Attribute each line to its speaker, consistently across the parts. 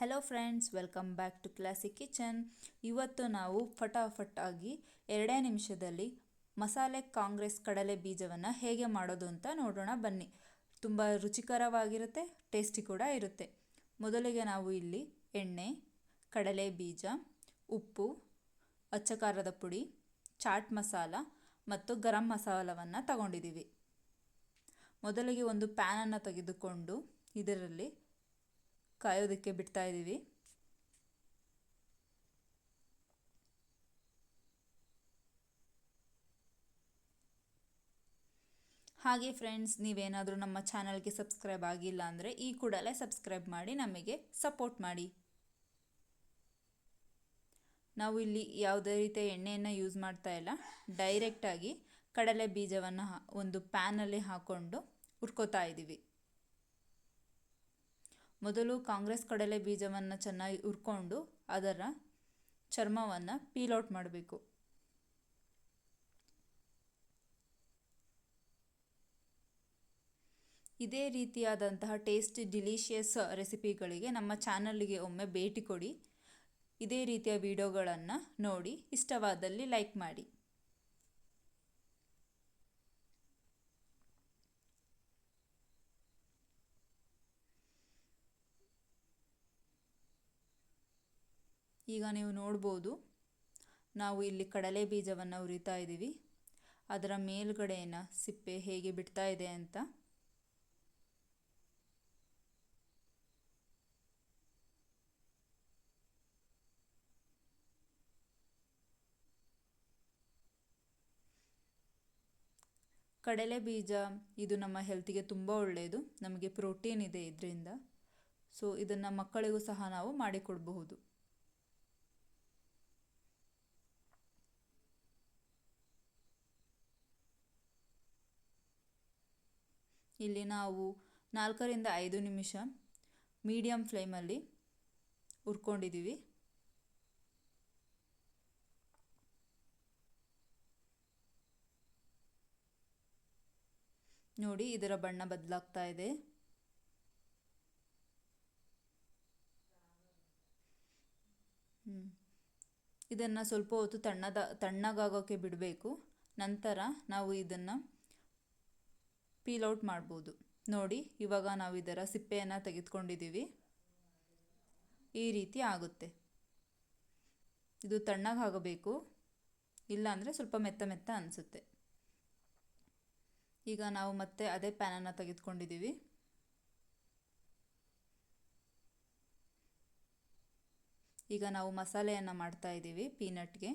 Speaker 1: Hello friends welcome back to classic kitchen ಇವತ್ತು ನಾವು ಫಟಾಫಟ್ ಆಗಿ ಎರಡೇ ನಿಮಿಷದಲ್ಲಿ ಮಸಾಲೆ ಕಾಂಗ್ರೆಸ್ ಕಡಲೆ ಬೀಜವನ್ನು ಹೇಗೆ ಮಾಡೋದು ಅಂತ ನೋಡೋಣ ಬನ್ನಿ. ತುಂಬ ರುಚಿಕರವಾಗಿರುತ್ತೆ ಟೇಸ್ಟಿ ಕೂಡ ಇರುತ್ತೆ. ಮೊದಲಿಗೆ ನಾವು ಇಲ್ಲಿ ಎಣ್ಣೆ, ಕಡಲೆ ಬೀಜ, ಉಪ್ಪು ಅಚ್ಚ ಖಾರದ ಪುಡಿ, ಚಾಟ್ ಮಸಾಲ ಮತ್ತು ಗರಂ ಮಸಾಲವನ್ನು ತಗೊಂಡಿದ್ದೀವಿ. ಮೊದಲಿಗೆ ಒಂದು ಪ್ಯಾನನ್ನು ತೆಗೆದುಕೊಂಡು ಇದರಲ್ಲಿ ಕಾಯೋದಕ್ಕೆ ಬಿಡ್ತಾ ಇದ್ದೀವಿ. ಹಾಗೆ ಫ್ರೆಂಡ್ಸ್ ನೀವೇನಾದರೂ ನಮ್ಮ ಚಾನಲ್ಗೆ ಸಬ್ಸ್ಕ್ರೈಬ್ ಆಗಿಲ್ಲ ಅಂದರೆ ಈ ಕೂಡಲೇ ಸಬ್ಸ್ಕ್ರೈಬ್ ಮಾಡಿ, ನಮಗೆ ಸಪೋರ್ಟ್ ಮಾಡಿ. ನಾವು ಇಲ್ಲಿ ಯಾವುದೇ ರೀತಿಯ ಎಣ್ಣೆಯನ್ನು ಯೂಸ್ ಮಾಡ್ತಾ ಇಲ್ಲ. ಡೈರೆಕ್ಟಾಗಿ ಕಡಲೆ ಬೀಜವನ್ನು ಒಂದು ಪ್ಯಾನಲ್ಲಿ ಹಾಕ್ಕೊಂಡು ಹುರ್ಕೋತಾ ಇದ್ದೀವಿ. ಮೊದಲು ಕಾಂಗ್ರೆಸ್ ಕಡಲೆ ಬೀಜವನ್ನು ಚೆನ್ನಾಗಿ ಹುರ್ಕೊಂಡು ಅದರ ಚರ್ಮವನ್ನು ಪೀಲೌಟ್ ಮಾಡಬೇಕು. ಇದೇ ರೀತಿಯಾದಂತಹ ಟೇಸ್ಟಿ ಡಿಲಿಷಿಯಸ್ ರೆಸಿಪಿಗಳಿಗೆ ನಮ್ಮ ಚಾನಲ್ಗೆ ಒಮ್ಮೆ ಭೇಟಿ ಕೊಡಿ. ಇದೇ ರೀತಿಯ ವಿಡಿಯೋಗಳನ್ನು ನೋಡಿ, ಇಷ್ಟವಾದಲ್ಲಿ ಲೈಕ್ ಮಾಡಿ. ಈಗ ನೀವು ನೋಡ್ಬೋದು, ನಾವು ಇಲ್ಲಿ ಕಡಲೆ ಬೀಜವನ್ನು ಉರಿತಾ ಇದ್ದೀವಿ ಅದರ ಮೇಲ್ಗಡೆನ ಸಿಪ್ಪೆ ಹೇಗೆ ಬಿಡ್ತಾ ಇದೆ ಅಂತ. ಕಡಲೆ ಬೀಜ, ಇದು ನಮ್ಮ ಹೆಲ್ತಿಗೆ ತುಂಬ ಒಳ್ಳೆಯದು ನಮಗೆ ಪ್ರೋಟೀನ್ ಇದೆ ಇದರಿಂದ. ಸೊ, ಇದನ್ನು ಮಕ್ಕಳಿಗೂ ಸಹ ನಾವು ಮಾಡಿಕೊಡಬಹುದು. ಇಲ್ಲಿ ನಾವು ನಾಲ್ಕರಿಂದ ಐದು ನಿಮಿಷ ಮೀಡಿಯಮ್ ಫ್ಲೇಮಲ್ಲಿ ಹುರ್ಕೊಂಡಿದ್ದೀವಿ ನೋಡಿ, ಇದರ ಬಣ್ಣ ಬದಲಾಗ್ತಾ ಇದೆ. ಇದನ್ನು ಸ್ವಲ್ಪ ಹೊತ್ತು ತಣ್ಣದ ತಣ್ಣಗಾಗೋಕ್ಕೆ ಬಿಡಬೇಕು. ನಂತರ ನಾವು ಇದನ್ನು ಪೀಲ್ ಔಟ್ ಮಾಡ್ಬೋದು. ನೋಡಿ, ಇವಾಗ ನಾವು ಇದರ ಸಿಪ್ಪೆಯನ್ನು ತೆಗೆದುಕೊಂಡಿದ್ದೀವಿ. ಈ ರೀತಿ ಆಗುತ್ತೆ. ಇದು ತಣ್ಣಗಾಗಬೇಕು ಇಲ್ಲಾಂದರೆ ಸ್ವಲ್ಪ ಮೆತ್ತ ಮೆತ್ತ ಅನಿಸುತ್ತೆ. ಈಗ ನಾವು ಮತ್ತೆ ಅದೇ ಪ್ಯಾನನ್ನು ತೆಗೆದುಕೊಂಡಿದ್ದೀವಿ. ಈಗ ನಾವು ಮಸಾಲೆಯನ್ನು ಮಾಡ್ತಾ ಇದ್ದೀವಿ ಪೀನಟ್ಗೆ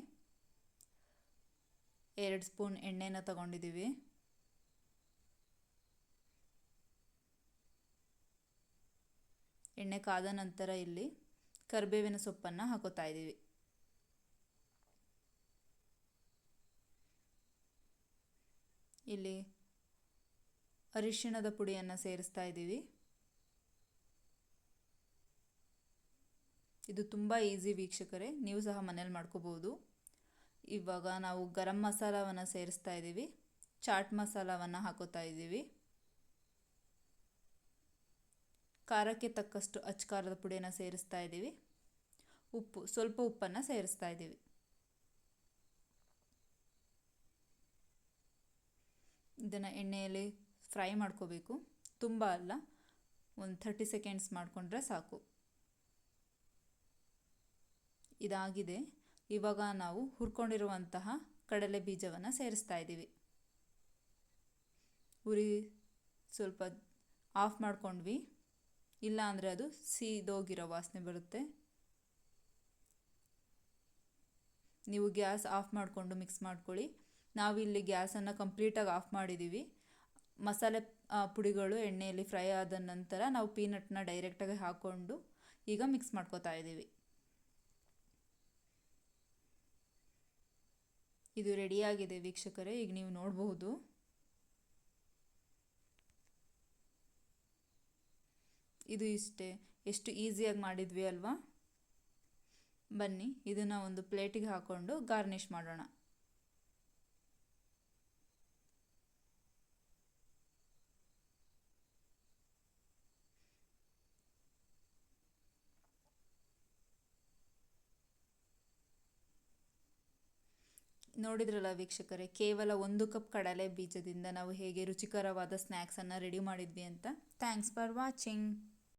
Speaker 1: ಎರಡು ಸ್ಪೂನ್ ಎಣ್ಣೆನ ತಗೊಂಡಿದ್ದೀವಿ. ಎಣ್ಣೆ ಕಾದ ನಂತರ ಇಲ್ಲಿ ಕರಿಬೇವಿನ ಸೊಪ್ಪನ್ನು ಹಾಕೋತಾ ಇದ್ದೀವಿ. ಇಲ್ಲಿ ಅರಿಶಿಣದ ಪುಡಿಯನ್ನು ಸೇರಿಸ್ತಾ ಇದ್ದೀವಿ. ಇದು ತುಂಬ ಈಸಿ ವೀಕ್ಷಕರೇ, ನೀವು ಸಹ ಮನೇಲಿ ಮಾಡ್ಕೋಬೋದು ಇವಾಗ ನಾವು ಗರಂ ಮಸಾಲವನ್ನು ಸೇರಿಸ್ತಾ ಇದ್ದೀವಿ. ಚಾಟ್ ಮಸಾಲವನ್ನು ಹಾಕೋತಾ ಇದ್ದೀವಿ. ಖಾರಕ್ಕೆ ತಕ್ಕಷ್ಟು ಅಚ್ಚಕಾರದ ಪುಡಿಯನ್ನು ಸೇರಿಸ್ತಾ ಇದ್ದೀವಿ. ಉಪ್ಪು, ಸ್ವಲ್ಪ ಉಪ್ಪನ್ನು ಸೇರಿಸ್ತಾ ಇದ್ದೀವಿ. ಇದನ್ನು ಎಣ್ಣೆಯಲ್ಲಿ ಫ್ರೈ ಮಾಡ್ಕೋಬೇಕು. ತುಂಬ ಅಲ್ಲ, ಒಂದು ಥರ್ಟಿ ಸೆಕೆಂಡ್ಸ್ ಮಾಡಿಕೊಂಡ್ರೆ ಸಾಕು. ಇದಾಗಿದೆ. ಇವಾಗ ನಾವು ಹುರ್ಕೊಂಡಿರುವಂತಹ ಕಡಲೆ ಬೀಜವನ್ನು ಸೇರಿಸ್ತಾ ಇದ್ದೀವಿ. ಉರಿ ಸ್ವಲ್ಪ ಆಫ್ ಮಾಡ್ಕೊಂಡ್ವಿ. ಇಲ್ಲ ಅಂದರೆ ಅದು ಸೀದೋಗಿರೋ ವಾಸನೆ ಬರುತ್ತೆ. ನೀವು ಗ್ಯಾಸ್ ಆಫ್ ಮಾಡಿಕೊಂಡು ಮಿಕ್ಸ್ ಮಾಡ್ಕೊಳ್ಳಿ. ನಾವಿಲ್ಲಿ ಗ್ಯಾಸನ್ನು ಕಂಪ್ಲೀಟಾಗಿ ಆಫ್ ಮಾಡಿದ್ದೀವಿ. ಮಸಾಲೆ ಪುಡಿಗಳು, ಎಣ್ಣೆಯಲ್ಲಿ ಫ್ರೈ ಆದ ನಂತರ ನಾವು ಪೀನಟ್ನ ಡೈರೆಕ್ಟಾಗಿ ಹಾಕ್ಕೊಂಡು ಈಗ ಮಿಕ್ಸ್ ಮಾಡ್ಕೋತಾ ಇದ್ದೀವಿ. ಇದು ರೆಡಿಯಾಗಿದೆ ವೀಕ್ಷಕರೇ, ಈಗ ನೀವು ನೋಡಬಹುದು ಇದು ಇಷ್ಟೇ. ಎಷ್ಟು ಈಸಿಯಾಗಿ ಮಾಡಿದ್ವಿ ಅಲ್ವಾ? ಬನ್ನಿ, ಇದನ್ನು ಒಂದು ಪ್ಲೇಟಿಗೆ ಹಾಕ್ಕೊಂಡು ಗಾರ್ನಿಷ್ ಮಾಡೋಣ. ನೋಡಿದ್ರಲ್ಲ ವೀಕ್ಷಕರೇ, ಕೇವಲ ಒಂದು ಕಪ್ ಕಡಲೆ ಬೀಜದಿಂದ ನಾವು ಹೇಗೆ ರುಚಿಕರವಾದ ಸ್ನ್ಯಾಕ್ಸನ್ನು ರೆಡಿ ಮಾಡಿದ್ವಿ ಅಂತ. Thanks for watching